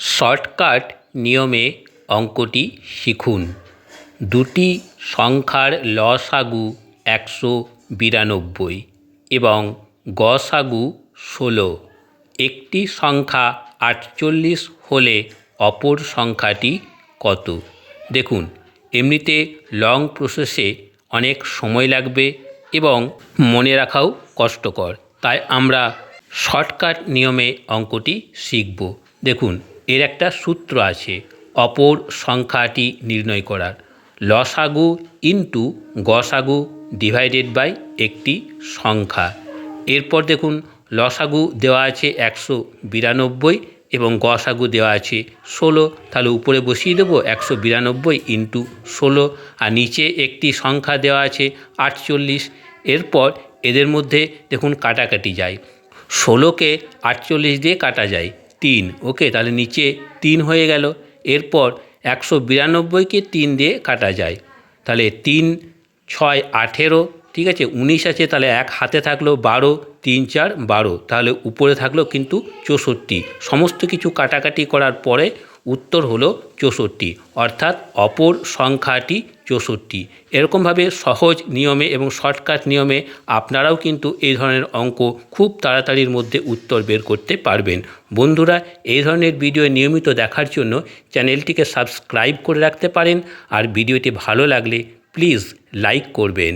Shortcut নিয়মে অঙ্কটি শিখুন। দুটি সংখ্যার লসাগু একশো বিরানব্বই এবং গসাগু ষোলো। একটি সংখ্যা আটচল্লিশ হলে অপর সংখ্যাটি কত? দেখুন, এমনিতে লং প্রসেসে অনেক সময় লাগবে এবং মনে রাখাও কষ্টকর। তাই আমরা শর্টকাট নিয়মে অঙ্কটি শিখব। দেখুন এর একটা সূত্র আছে, অপর সংখ্যাটি নির্ণয় করার। লসাগু ইন্টু গসাগু ডিভাইডেড বাই একটি সংখ্যা। এরপর দেখুন, লসাগু দেওয়া আছে একশো বিরানব্বই এবং গসাগু দেওয়া আছে ষোলো। তাহলে উপরে বসিয়ে দেবো, একশো বিরানব্বই ইন্টু ষোলো। আর নিচে একটি সংখ্যা দেওয়া আছে আটচল্লিশ। এরপর এদের মধ্যে দেখুন কাটাকাটি যায়। ষোলোকে আটচল্লিশ দিয়ে কাটা যায়। তিন। ওকে, তাহলে নিচে তিন হয়ে গেল। এরপর একশো বিরানব্বইকে তিন দিয়ে কাটা যায়। তাহলে তিন, ছয়, আঠেরো, ঠিক আছে, উনিশ আছে, তাহলে এক হাতে থাকল বারো, তিন, চার, বারো। তাহলে উপরে থাকল কিন্তু চৌষট্টি। সমস্ত কিছু কাটাকাটি করার পরে উত্তর হলো চৌষট্টি। অর্থাৎ অপর সংখ্যাটি চৌষট্টি। এরকমভাবে সহজ নিয়মে এবং শর্টকাট নিয়মে আপনারাও কিন্তু এই ধরনের অঙ্ক খুব তাড়াতাড়ির মধ্যে উত্তর বের করতে পারবেন। বন্ধুরা, এই ধরনের ভিডিও নিয়মিত দেখার জন্য চ্যানেলটিকে সাবস্ক্রাইব করে রাখতে পারেন আর ভিডিওটি ভালো লাগলে প্লিজ লাইক করবেন।